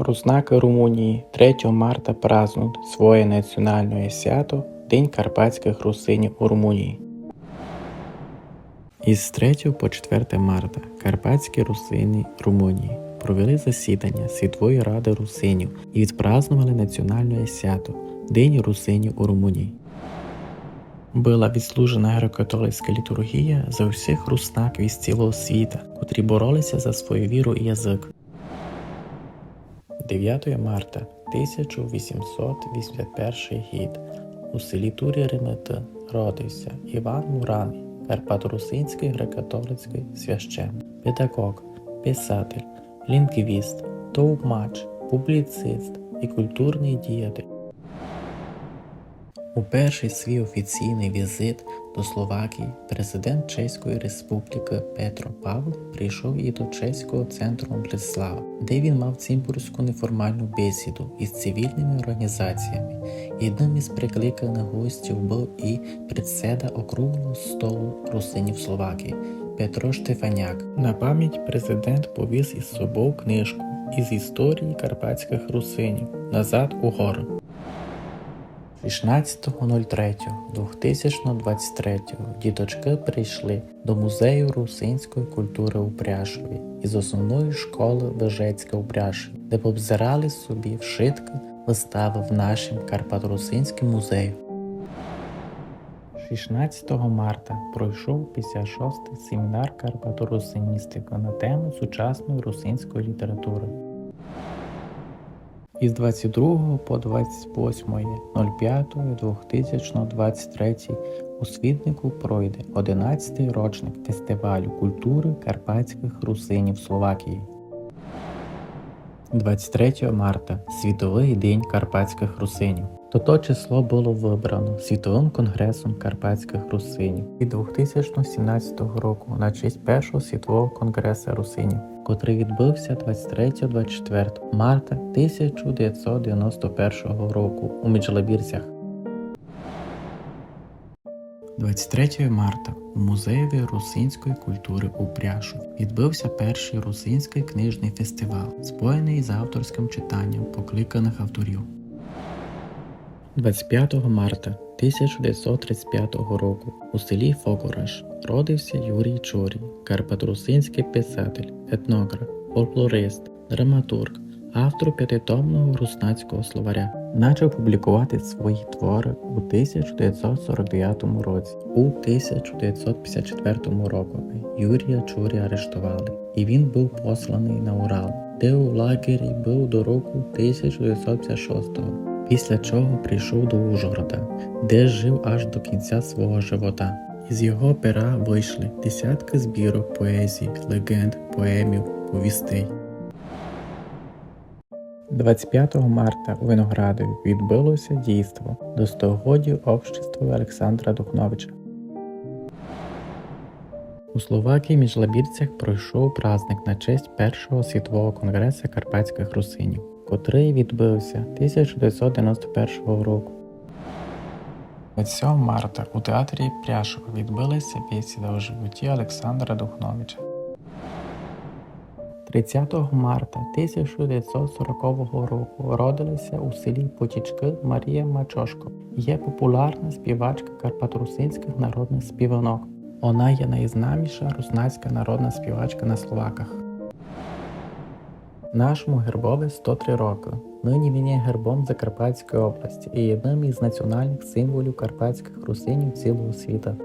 Руснаки Румунії 3 марта празднують своє національне свято День карпатських русинів у Румунії. Із 3 по 4 марта карпатські русини Румунії провели засідання Світової ради русинів і відпразнували національне свято День русинів у Румунії. Була відслужена греко-католицька літургія за усіх руснаків із цілого світа, котрі боролися за свою віру і язик. 9 марта 1881 рік у селі Турі Ремети родився Іван Мураний, карпаторусинський греко-католицький священник, педагог, писатель, лінгвіст, товмач, публіцист і культурний діятель. У перший свій офіційний візит до Словакії президент Чеської Республіки Петро Павло прийшов і до чеського центру Братислава, де він мав цимбурську неформальну бесіду із цивільними організаціями. Одним із прикликаних гостів був і председа округлого столу русинів Словакії Петро Штефаняк. На пам'ять президент повіз із собою книжку із історії карпатських русинів назад у гори. 16.03.2023 діточки прийшли до музею русинської культури у Пряшові із основної школи Вежецька у Пряшові, де побзирали собі вшитки вистави в нашому Карпаторусинському музею. 16 марта пройшов 56-й семінар Карпаторусиністики на тему сучасної русинської літератури. Із 22 по 28.05.2023 у Світнику пройде 11-й рочник фестивалю культури карпатських русинів Словакії. 23 марта Світовий день карпатських русинів. То то число було вибрано Світовим конгресом карпатських русинів від 2017 року на честь першого світового конгресу русинів, котрий відбувся 23-24 марта 1991 року у Міджлабірцях. 23 марта у музеєві русинської культури у Пряшу відбився перший русинський книжний фестиваль, споєний з авторським читанням покликаних авторів. 25 марта 1935 року у селі Фокораш родився Юрій Чорій, карпатрусинський писатель, етнограф, фольклорист, драматург, автор п'ятитомного руснацького словаря. Почав публікувати свої твори у 1949 році. У 1954 році Юрія Чурі арештували, і він був посланий на Урал, де у лагері був до року 1956 після чого прийшов до Ужгорода, де жив аж до кінця свого живота. Із його пера вийшли десятки збірок поезій, легенд, поемів, повістей. 25 марта у Виноградові відбулося дійство до стогодів общества Олександра Духновича. У Словакії між Лабірцях пройшов праздник на честь Першого світового конгресу карпатських русинів, котрий відбувся 1991 року. 27 марта у театрі Пряшова відбулася бесіда у животі Олександра Духновича. 30 марта 1940 року родилася у селі Потічки Марія Мачошко. Є популярна співачка карпатрусинських народних співанок. Вона є найзнаміша руснацька народна співачка на словаках. Нашому гербові 103 роки. Нині він є гербом Закарпатської області і одним із національних символів карпатських русинів цілого світа.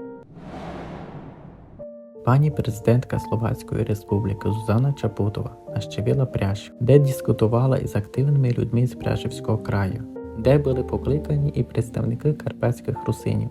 Пані президентка Словацької Республіки Зузана Чапутова нащевіла пряж, де дискутувала із активними людьми з Пряжівського краю, де були покликані і представники карпатських русинів.